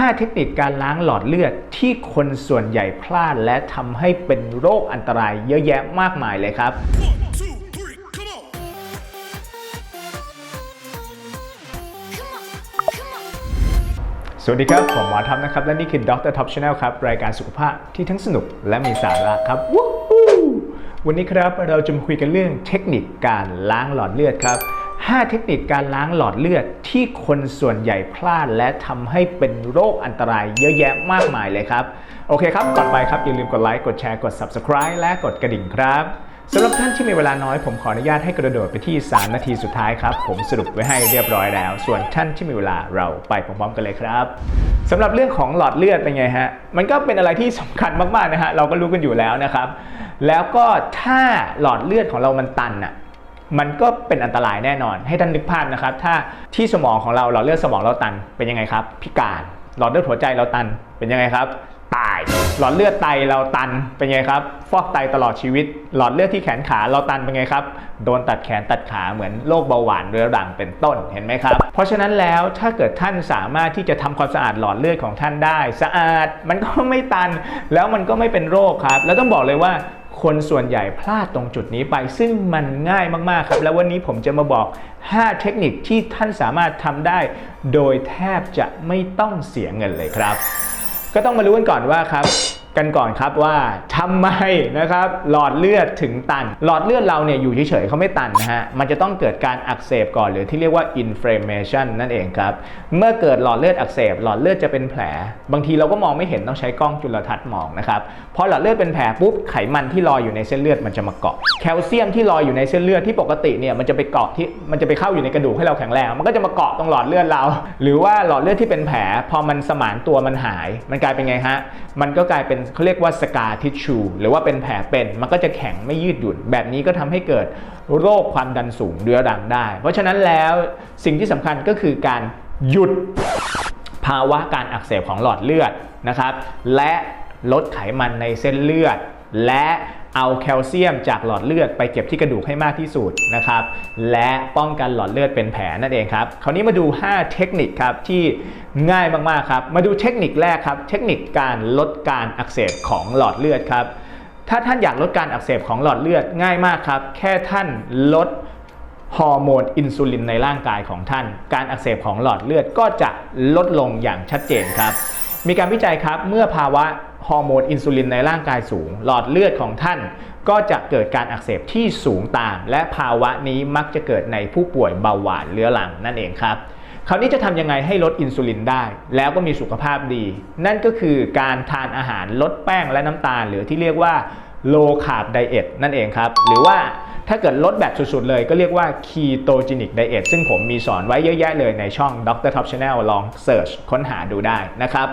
5 เทคนิคการล้างหลอดเลือดที่คนส่วนใหญ่พลาด และทำให้เป็นโรคอันตรายเยอะแยะมากมายเลยครับสวัสดีครับ ผมหมอท็อปนะครับ และนี่คือดรท็อปชาแนลครับ รายการสุขภาพที่ทั้งสนุกและมีสาระครับ วันนี้ครับเราจะมาคุยกันเรื่องเทคนิคการล้างหลอดเลือดครับ 5 เทคนิคการล้างหลอดเลือดที่คนส่วนใหญ่พลาด และทำให้เป็นโรคอันตรายเยอะแยะมากมายเลยครับ โอเคครับ ก่อนไปครับ อย่าลืมกดไลค์กดแชร์กด Subscribe และกดกระดิ่งครับสำหรับท่านที่มีเวลาน้อยผมขออนุญาตให้กระโดดไปที่ 3 นาทีสุดท้ายครับ ผมสรุปไว้ให้เรียบร้อยแล้ว ส่วนท่านที่มีเวลาเราไปพร้อมๆกันเลยครับสำหรับเรื่องของหลอดเลือดเป็นไงฮะมันก็เป็นอะไรที่สำคัญมากๆนะฮะเราก็รู้กันอยู่แล้วนะครับ แล้วก็ถ้าหลอดเลือดของเรามันตันอะ มันก็เป็นอันตรายแน่นอน ให้ท่านนึกภาพนะครับ ถ้าที่สมองของเราหลอดเลือดสมองเราตันเป็นยังไงครับ พิการหลอดเลือดหัวใจเราตันเป็นยังไงครับ ตายหลอดเลือดไตเราตันเป็นไงครับ ฟอกไตตลอดชีวิต หลอดเลือดที่แขนขาเราตันเป็นไงครับ โดนตัดแขนตัดขาเหมือนโรคเบาหวานเรื้อรังเป็นต้นเห็นไหมครับ เพราะฉะนั้นแล้วถ้าเกิดท่านสามารถที่จะทำความสะอาดหลอดเลือดของท่านได้ สะอาดมันก็ไม่ตัน แล้วมันก็ไม่เป็นโรคครับ แล้วต้องบอกเลยว่า คนส่วนใหญ่พลาดตรงจุดนี้ไป ซึ่งมันง่ายมากๆครับ แล้ววันนี้ผมจะมาบอก 5 เทคนิคที่ท่านสามารถทำได้ โดยแทบจะไม่ต้องเสียเงินเลยครับ ก็ต้องมารู้กันก่อนว่าครับ กันก่อนครับว่าทำไมนะครับหลอดเลือดถึงตัน หลอดเลือดเราเนี่ยอยู่เฉยๆเขาไม่ตันนะฮะมันจะต้องเกิดการอักเสบก่อนหรือที่เรียกว่า inflammation นั่นเองครับเมื่อเกิดหลอดเลือดอักเสบ หลอดเลือดจะเป็นแผล บางทีเราก็มองไม่เห็นต้องใช้กล้องจุลทรรศน์มองนะครับพอหลอดเลือดเป็นแผลปุ๊บไขมันที่ลอยอยู่ในเส้นเลือดมันจะมาเกาะแคลเซียมที่ลอยอยู่ในเส้นเลือดที่ปกติเนี่ยมันจะไปเกาะที่มันจะไปเข้าอยู่ในกระดูกให้เราแข็งแรงมันก็จะมาเกาะตรงหลอดเลือดเรา หรือว่าหลอดเลือดที่เป็นแผล พอมันสมานตัวมันหาย มันกลายเป็นไงฮะมันก็กลายเป็นเขาเรียกว่าสกาทิชชู หรือว่าเป็นแผลเป็นมันก็จะแข็งไม่ยืดหยุ่น แบบนี้ก็ทำให้เกิดโรคความดันสูงเรื้อรังได้ เพราะฉะนั้นแล้วสิ่งที่สำคัญก็คือการหยุดภาวะการอักเสบของหลอดเลือดนะครับ และลดไขมันในเส้นเลือด และ เอาแคลเซียมจากหลอดเลือดไปเก็บที่กระดูกให้มากที่สุดนะครับและป้องกันหลอดเลือดเป็นแผลนั่นเองครับคราวนี้มาดู 5 เทคนิคครับที่ง่ายมากๆครับมาดูเทคนิคแรกครับเทคนิคการลดการอักเสบของหลอดเลือดครับถ้าท่านอยากลดการอักเสบของหลอดเลือดง่ายมากครับแค่ท่านลดฮอร์โมนอินซูลินในร่างกายของท่าน การอักเสบของหลอดเลือดก็จะลดลงอย่างชัดเจนครับ มีการวิจัยครับเมื่อภาวะ ฮอร์โมนอินซูลินในร่างกายสูง หลอดเลือดของท่านก็จะเกิดการอักเสบที่สูงตาม และภาวะนี้มักจะเกิดในผู้ป่วยเบาหวานเรื้อรังนั่นเองครับคราวนี้จะทำยังไงให้ลดอินซูลินได้ แล้วก็มีสุขภาพดี นั่นก็คือการทานอาหารลดแป้งและน้ำตาล หรือที่เรียกว่า low carb diet นั่นเองครับ หรือว่าถ้าเกิดลดแบบสุดๆเลยก็เรียกว่า ketogenic diet ซึ่งผมมีสอนไว้เยอะแยะเลยในช่อง Dr. Top Channel ลองเสิร์ชค้นหาดูได้นะครับ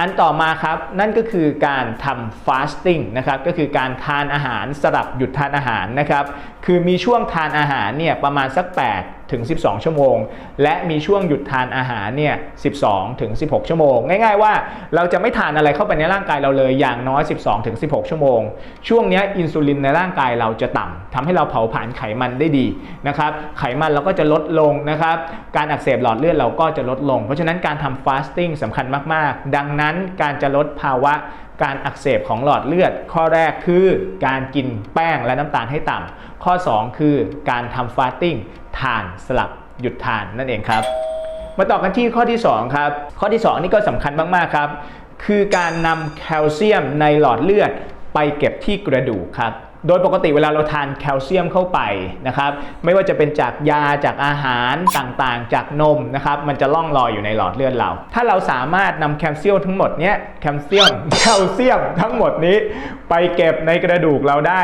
อันต่อมาครับนั่นก็คือการทำ fasting นะครับก็คือการทานอาหารสลับหยุดทานอาหารนะครับคือมีช่วงทานอาหารเนี่ยประมาณสัก 8 ถึง 12 ชั่วโมง และมีช่วงหยุดทานอาหารเนี่ย 12 ถึง 16 ชั่วโมง ง่ายๆว่าเราจะไม่ทานอะไรเข้าไปในร่างกายเราเลยอย่างน้อย 12 ถึง 16 ชั่วโมง ช่วงนี้อินซูลินในร่างกายเราจะต่ำทำให้เราเผาผลาญไขมันได้ดีนะครับ ไขมันเราก็จะลดลงนะครับ การอักเสบหลอดเลือดเราก็จะลดลง เพราะฉะนั้นการทำฟาสติ้งสำคัญมากๆ ดังนั้นการจะลดภาวะ การอักเสบของหลอดเลือด ข้อแรกคือการกินแป้งและน้ำตาลให้ต่ำข้อ 2 คือการทำฟาสติ้งทานสลับหยุดทานนั่นเองครับ มาต่อกันที่ข้อที่ 2 ครับ ข้อที่ 2 นี่ก็สำคัญมาก ๆ ครับ คือการนำแคลเซียมในหลอดเลือดไปเก็บที่กระดูกครับ โดยปกติเวลาเราทานแคลเซียมเข้าไปนะครับ ไม่ว่าจะเป็นจากยาจากอาหารต่างๆ จากนมนะครับ มันจะล่องลอยอยู่ในหลอดเลือดเรา ถ้าเราสามารถนำแคลเซียมทั้งหมดเนี้ยแคลเซียมแคลเซียมทั้งหมดนี้ ไปเก็บในกระดูกเราได้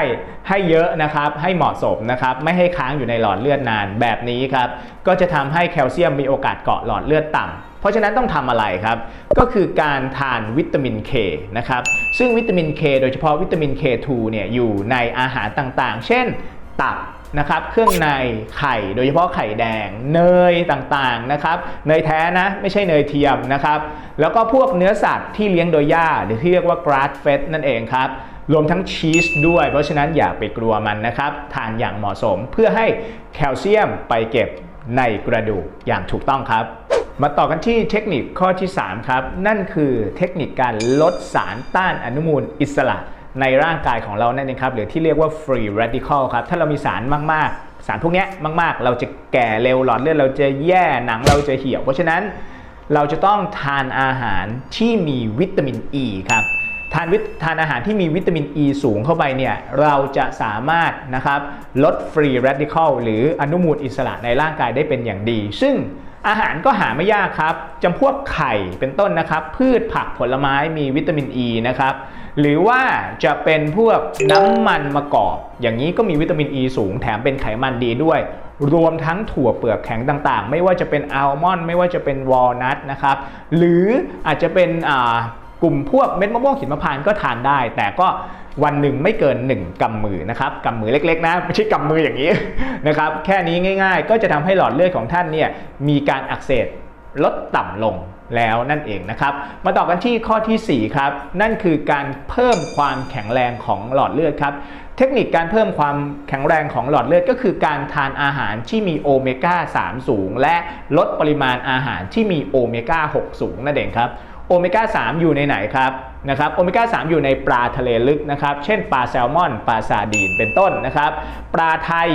ให้เยอะนะครับ ให้เหมาะสมนะครับ ไม่ให้ค้างอยู่ในหลอดเลือดนานแบบนี้ครับ ก็จะทำให้แคลเซียมมีโอกาสเกาะหลอดเลือดต่ำ เพราะฉะนั้นต้องทำอะไรครับ ก็คือการทานวิตามิน K นะครับ ซึ่งวิตามิน K โดยเฉพาะวิตามิน K2 เนี่ยอยู่ในอาหารต่างๆ เช่นตับนะครับเครื่องในไข่โดยเฉพาะไข่แดง เนยต่างๆนะครับเนยแท้นะไม่ใช่เนยเทียมนะครับแล้วก็พวกเนื้อสัตว์ที่เลี้ยงโดยหญ้าหรือที่เรียกว่า grass fed นั่นเองครับรวมทั้งชีสด้วย เพราะฉะนั้นอย่าไปกลัวมันนะครับ ทานอย่างเหมาะสมเพื่อให้แคลเซียมไปเก็บในกระดูกอย่างถูกต้องครับ มาต่อกันที่เทคนิคข้อที่ 3 ครับ นั่นคือเทคนิคการลดสารต้านอนุมูลอิสระในร่างกายของเรานั่นเองครับ หรือที่เรียกว่า free radical ครับ ถ้าเรามีสารมาก ๆ สารพวกนี้มาก ๆ เราจะแก่เร็วหลอดเลือดเราจะแย่หนังเราจะเหี่ยว เพราะฉะนั้นเราจะต้องทานอาหารที่มีวิตามินอ e ีครับทานวิทานอาหารที่มีวิตามินอ e ีสูงเข้าไปเนี่ยเราจะสามารถนะครับลดฟรี r รดิค a ลหรืออนุมูลอิสระในร่างกายได้เป็นอย่างดี ซึ่ง อาหารก็หาไม่ยากครับจำพวกไข่เป็นต้นนะครับ พืชผักผลไม้มีวิตามินอ e ีนะครับ หรือว่าจะเป็นพวกน้ำมันมะกอก อย่างนี้ก็มีวิตามินอ e ีสูงแถมเป็นไขมันดีด้วย รวมทั้งถั่วเปลือกแข็งต่างๆ ไม่ว่าจะเป็นอัลมอนด์ไม่ว่าจะเป็นวอลนัทนะครับ หรืออาจจะเป็นอ่า กลุ่มพวกเม็ดมะม่วงหิมพานต์ก็ทานได้ แต่ก็วันหนึ่งไม่เกิน 1กำมือนะครับกำมือเล็กๆนะไม่ใช่กำมืออย่างนี้นะครับแค่นี้ง่าย ๆ ก็จะทำให้หลอดเลือดของท่านเนี่ยมีการอักเสบลดต่ำลงแล้วนั่นเองนะครับ มาต่อกันที่ข้อทีสี่ 4 ครับ นั่นคือการเพิ่มความแข็งแรงของหลอดเลือดครับ เทคนิคการเพิ่มความแข็งแรงของหลอดเลือดก็คือการทานอาหารที่มีโอเมก้า 3 สูง และลดปริมาณอาหารที่มีโอเมก้า 6 สูงนั่นเองครับ โอเมก้า3อยู่ในไหนครับนะครับโอเมก้า3อยู่ในปลาทะเลลึกนะครับเช่นปลาแซลมอน ปลาซาดีนเป็นต้นนะครับปลาไทย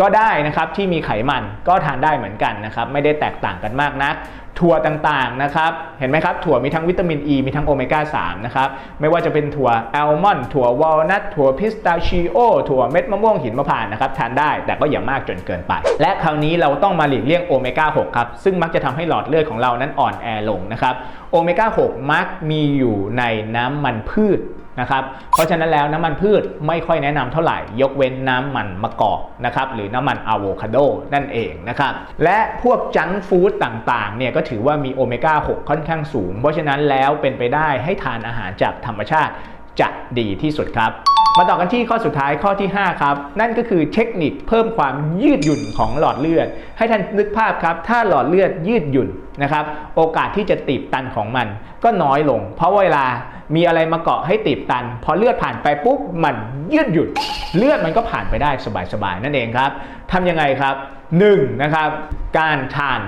ก็ได้นะครับที่มีไขมันก็ทานได้เหมือนกันนะครับไม่ได้แตกต่างกันมากนัก ถั่วต่างๆนะครับ เห็นไหมครับ ถั่วมีทั้งวิตามินอ e, ีมีทั้งโอเมก้า3นะครับ ไม่ว่าจะเป็นถั่วอัลมอนด์ถั่ววอลนัทถั่วพิสตาชิโอถั่วเม็ดมะม่วงหินมะพร้าวนะครับ ทานได้แต่ก็อย่ามากจนเกินไป และคราวนี้เราต้องมาหลีกเลี่ยงโอเมก้า6ครับ ซึ่งมักจะทำให้หลอดเลือดของเรานั้นอ่อนแอลงนะครับโอเมก้า6มักมีอยู่ในน้ำมันพืชนะครับเพราะฉะนั้นแล้วน้ำมันพืชไม่ค่อยแนะนำเท่าไหร่ ยกเว้นน้ำมันมะกอกนะครับหรือน้ำมันอะโวคาโดนั่นเองนะครับและพวกจังฟู้ดต่างๆเนี่ยก็ถือว่ามีโอเมก้า 6 ค่อนข้างสูง เพราะฉะนั้นแล้วเป็นไปได้ให้ทานอาหารจากธรรมชาติจะดีที่สุดครับ มาต่อกันที่ข้อสุดท้ายข้อที่ 5 ครับ นั่นก็คือเทคนิคเพิ่มความยืดหยุ่นของหลอดเลือด ให้ท่านนึกภาพครับ ถ้าหลอดเลือดยืดหยุ่นนะครับโอกาสที่จะตีบตันของมันก็น้อยลง เพราะเวลามีอะไรมาเกาะให้ตีบตัน พอเลือดผ่านไปปุ๊บมันยืดหยุ่นเลือดมันก็ผ่านไปได้สบายๆนั่นเองครับทำยังไงครับ 1. นะครับการทาน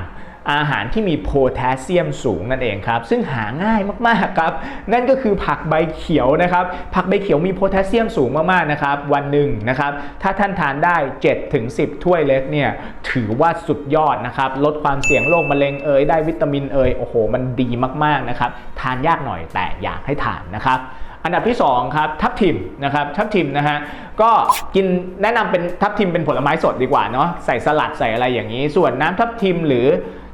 อาหารที่มีโพแทสเซียมสูงนั่นเองครับ ซึ่งหาง่ายมากๆครับ นั่นก็คือผักใบเขียวนะครับ ผักใบเขียวมีโพแทสเซียมสูงมากๆนะครับ วันหนึ่งนะครับ ถ้าท่านทานได้7ถึง10 ถ้วยเล็กเนี่ย ถือว่าสุดยอดนะครับ ลดความเสี่ยงโรคมะเร็งเอ่ย ได้วิตามินเอ่ย โอ้โห มันดีมากๆนะครับ ทานยากหน่อยแต่อยากให้ทานนะครับอันดับที่2ครับทับทิมนะครับทับทิมนะฮะก็กินแนะนำเป็นทับทิมเป็นผลไม้สดดีกว่าเนาะใส่สลัดใส่อะไรอย่างนี้ ส่วนน้ำทับทิมหรือ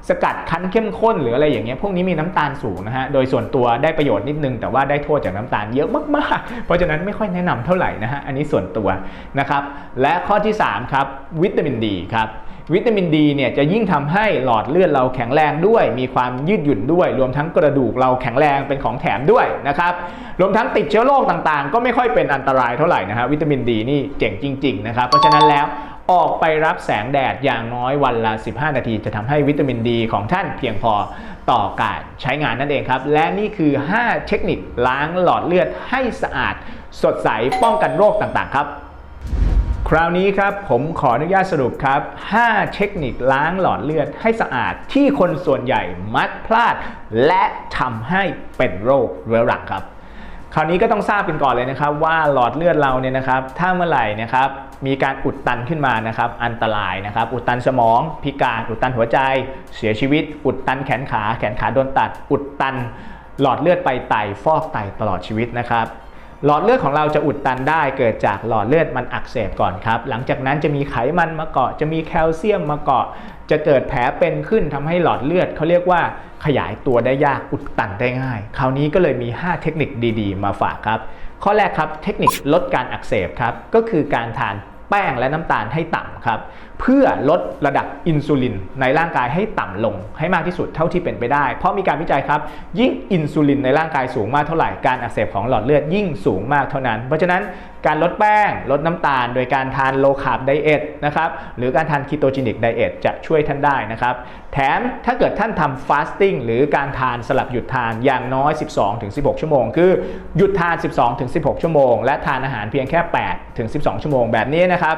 สกัดคั้นเข้มข้นหรืออะไรอย่างเงี้ยพวกนี้มีน้ำตาลสูงนะฮะโดยส่วนตัวได้ประโยชน์นิดนึง แต่ว่าได้โทษจากน้ำตาลเยอะมากๆ เพราะฉะนั้นไม่ค่อยแนะนำเท่าไหร่นะฮะอันนี้ส่วนตัวนะครับและข้อที่3ครับวิตามินดีครับวิตามินดีเนี่ยจะยิ่งทำให้หลอดเลือดเราแข็งแรงด้วย มีความยืดหยุ่นด้วย รวมทั้งกระดูกเราแข็งแรงเป็นของแถมด้วยนะครับรวมทั้งติดเชื้อโรคต่างๆ ก็ไม่ค่อยเป็นอันตรายเท่าไหร่นะฮะวิตามินดีนี่เจ๋งจริงๆนะครับเพราะฉะนั้นแล้ว ออกไปรับแสงแดดอย่างน้อยวันละ 15 นาที จะทำให้วิตามินดีของท่านเพียงพอต่อการใช้งานนั่นเองครับ และนี่คือ 5 เทคนิคล้างหลอดเลือดให้สะอาด สดใสป้องกันโรคต่างๆ ครับ คราวนี้ครับผมขออนุญาตสรุปครับ 5 เทคนิคล้างหลอดเลือดให้สะอาดที่คนส่วนใหญ่มักพลาด และทำให้เป็นโรคเรื้อรังครับ คราวนี้ก็ต้องทราบกันก่อนเลยนะครับว่าหลอดเลือดเราเนี่ยนะครับ ถ้าเมื่อไหร่นะครับ มีการอุดตันขึ้นมานะครับอันตรายนะครับ อุดตันสมอง พิการอุดตันหัวใจ เสียชีวิต อุดตันแขนขาแขนขาโดนตัด อุดตัน หลอดเลือดไปไตฟอกไตตลอดชีวิตนะครับหลอดเลือดของเราจะอุดตันได้เกิดจากหลอดเลือดมันอักเสบก่อนครับ หลังจากนั้นจะมีไขมันมาเกาะ จะมีแคลเซียมมาเกาะ จะเกิดแผลเป็นขึ้นทำให้หลอดเลือดเขาเรียกว่าขยายตัวได้ยากอุดตันได้ง่าย คราวนี้ก็เลยมี 5 เทคนิคดี ๆ มาฝากครับ ข้อแรกครับเทคนิคลดการอักเสบครับก็คือการทาน แป้งและน้ำตาลให้ต่ำครับเพื่อลดระดับอินซูลินในร่างกายให้ต่ำลงให้มากที่สุดเท่าที่เป็นไปได้ เพราะมีการวิจัยครับ ยิ่งอินซูลินในร่างกายสูงมากเท่าไหร่การอักเสบของหลอดเลือดยิ่งสูงมากเท่านั้น เพราะฉะนั้นการลดแป้งลดน้ำตาล โดยการทานโลคาร์บไดเอทนะครับหรือการทานคีโตจินิกไดเอทจะช่วยท่านได้นะครับ แถมถ้าเกิดท่านทำฟาสติ้งหรือการทานสลับหยุดทานอย่างน้อย 12-16 ชั่วโมง คือหยุดทาน 12-16 ชั่วโมง และทานอาหารเพียงแค่ 8-12 ชั่วโมงแบบนี้นะครับ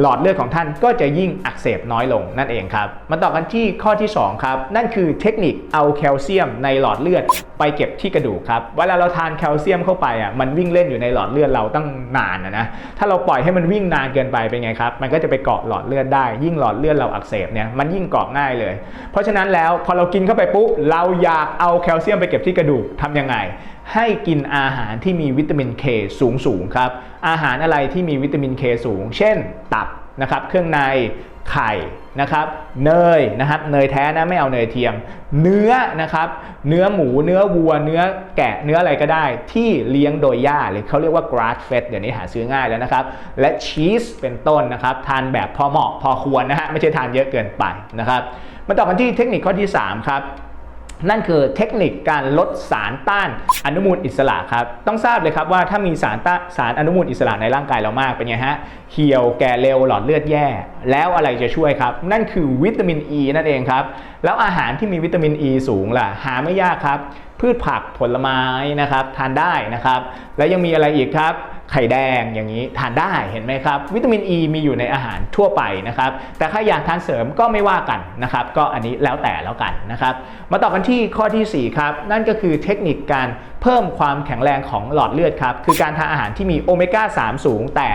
หลอดเลือดของท่านก็จะยิ่งอักเสบน้อยลงนั่นเองครับ มาต่อกันที่ข้อที่ 2 ครับ นั่นคือเทคนิคเอาแคลเซียมในหลอดเลือดไปเก็บที่กระดูกครับ เวลาเราทานแคลเซียมเข้าไปอะมันวิ่งเล่นอยู่ในหลอดเลือดเราตั้งนานนะนะถ้าเราปล่อยให้มันวิ่งนานเกินไปเป็นไงครับ มันก็จะไปเกาะหลอดเลือดได้ ยิ่งหลอดเลือดเราอักเสบเนี่ยมันยิ่งเกาะง่ายเลย เพราะฉะนั้นแล้วพอเรากินเข้าไปปุ๊บเราอยากเอาแคลเซียมไปเก็บที่กระดูกทำยังไง ให้กินอาหารที่มีวิตามินเคสูงสูงครับ อาหารอะไรที่มีวิตามินเคสูง เช่น ตับนะครับ เครื่องในไข่นะครับ เนยนะครับ เนยแท้นะไม่เอาเนยเทียม เนื้อนะครับ เนื้อหมู เนื้อวัว เนื้อแกะ เนื้ออะไรก็ได้ ที่เลี้ยงโดยหญ้าหรือเขาเรียกว่า grass fed เดี๋ยวนี้หาซื้อง่ายแล้วนะครับ และชีสเป็นต้นนะครับ ทานแบบพอเหมาะพอควรนะฮะ ไม่ใช่ทานเยอะเกินไปนะครับ มาต่อกันที่เทคนิคข้อที่ 3 ครับ นั่นคือเทคนิคการลดสารต้านอนุมูลอิสระครับ ต้องทราบเลยครับว่าถ้ามีสารต้านสารอนุมูลอิสระในร่างกายเรามากเป็นไงฮะ เหี่ยวแก่เร็วหลอดเลือดแย่ แล้วอะไรจะช่วยครับ นั่นคือวิตามินอ e ีนั่นเองครับ แล้วอาหารที่มีวิตามินอ e ีสูงล่ะ หาไม่ยากครับ พืชผักผลไม้นะครับทานได้นะครับ แล้วยังมีอะไรอีกครับ ไข่แดงอย่างนี้ทานได้เห็นไหมครับ วิตามินอ e ีมีอยู่ในอาหารทั่วไปนะครับ แต่ถ้าอยากทานเสริมก็ไม่ว่ากันนะครับ ก็อันนี้แล้วแต่แล้วกันนะครับ มาต่อกันที่ข้อทีสี่4 ครับ นั่นก็คือเทคนิคการเพิ่มความแข็งแรงของหลอดเลือดครับ คือการทานอาหารที่มีโอเมก้า3 สูงแต่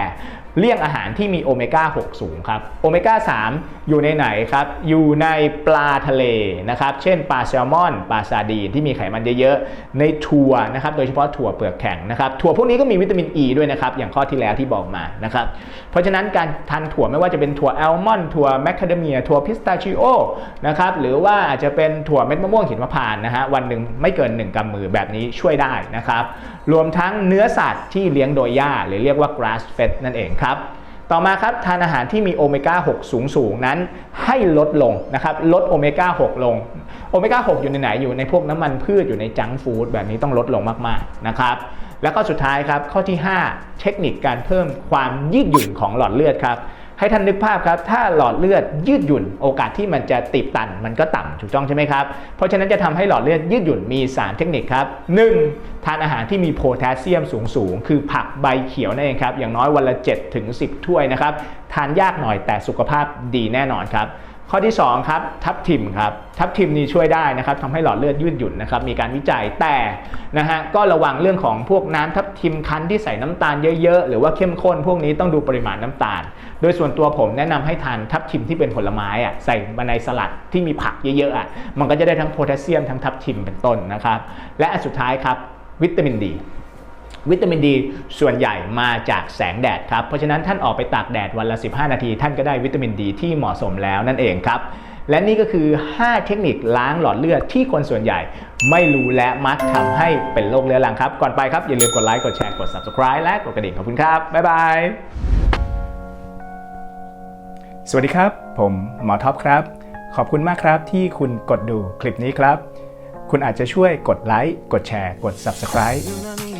เลี่ยงอาหารที่มีโอเมก้า 6 สูงครับ โอเมก้า 3 อยู่ในไหนครับ อยู่ในปลาทะเลนะครับ เช่นปลาแซลมอน ปลาซาดีนที่มีไขมันเยอะๆ ในถั่วนะครับ โดยเฉพาะถั่วเปลือกแข็งนะครับ ถั่วพวกนี้ก็มีวิตามินอ e ีด้วยนะครับ อย่างข้อที่แล้วที่บอกมานะครับ เพราะฉะนั้นการทานถั่วไม่ว่าจะเป็นถั่วแอลมอนด์ ถั่วแมคคาเดเมีย ถั่วพิสตาชิโอนะครับ หรือว่าอาจจะเป็นถั่วเม็ดมะม่วงหินมะพานต์นะฮะ วันหนึ่งไม่เกิน 1กำมือแบบนี้ช่วยได้นะครับ รวมทั้งเนื้อสัตว์ที่เลี้ยงโดยหญ้าหรือเรียกว่า grass fed นั่นเองครับ ต่อมาครับทานอาหารที่มีโอเมก้า 6 สูงสูงนั้นให้ลดลงนะครับลดโอเมก้า 6 ลง โอเมก้า 6 อยู่ในไหนอยู่ในพวกน้ำมันพืชอยู่ในจังฟู้ดแบบนี้ต้องลดลงมากๆนะครับแล้วก็สุดท้ายครับข้อที่ 5 เทคนิคการเพิ่มความยืดหยุ่นของหลอดเลือดครับ ให้ท่านนึกภาพครับ ถ้าหลอดเลือดยืดหยุ่น โอกาสที่มันจะตีบตันมันก็ต่ำถูกต้องใช่ไหมครับ เพราะฉะนั้นจะทำให้หลอดเลือดยืดหยุ่นมี 3 เทคนิคครับ 1. ทานอาหารที่มีโพแทสเซียมสูงสูงคือผักใบเขียวนั่นเองครับ อย่างน้อยวันละ7ถึง10 ถ้วยนะครับ ทานยากหน่อยแต่สุขภาพดีแน่นอนครับ ข้อที่2ครับทับทิมครับทับทิมนี่ช่วยได้นะครับทำให้หลอดเลือดยืดหยุ่นนะครับมีการวิจัยแต่นะฮะก็ระวังเรื่องของพวกน้ำทับทิมคั้นที่ใส่น้ำตาลเยอะๆ หรือว่าเข้มข้นพวกนี้ต้องดูปริมาณน้ำตาล โดยส่วนตัวผมแนะนำให้ทานทับทิมที่เป็นผลไม้อะใส่มาในสลัดที่มีผักเยอะๆอะมันก็จะได้ทั้งโพแทสเซียมทั้งทับทิมเป็นต้นนะครับและอันสุดท้ายครับวิตามินดี วิตามินดีส่วนใหญ่มาจากแสงแดดครับ เพราะฉะนั้นท่านออกไปตากแดดวันละ 15 นาที ท่านก็ได้วิตามินดีที่เหมาะสมแล้วนั่นเองครับ และนี่ก็คือ 5 เทคนิคล้างหลอดเลือดที่คนส่วนใหญ่ ไม่รู้และมักทำให้เป็นโรคเรื้อรังครับ ก่อนไปครับ อย่าลืมกดไลค์กดแชร์กด subscribe และกดกระดิ่งขอบคุณครับบ๊ายบายสวัสดีครับ ผมหมอท็อปครับ ขอบคุณมากครับที่คุณกดดูคลิปนี้ครับ คุณอาจจะช่วยกดไลค์กดแชร์กด Subscribe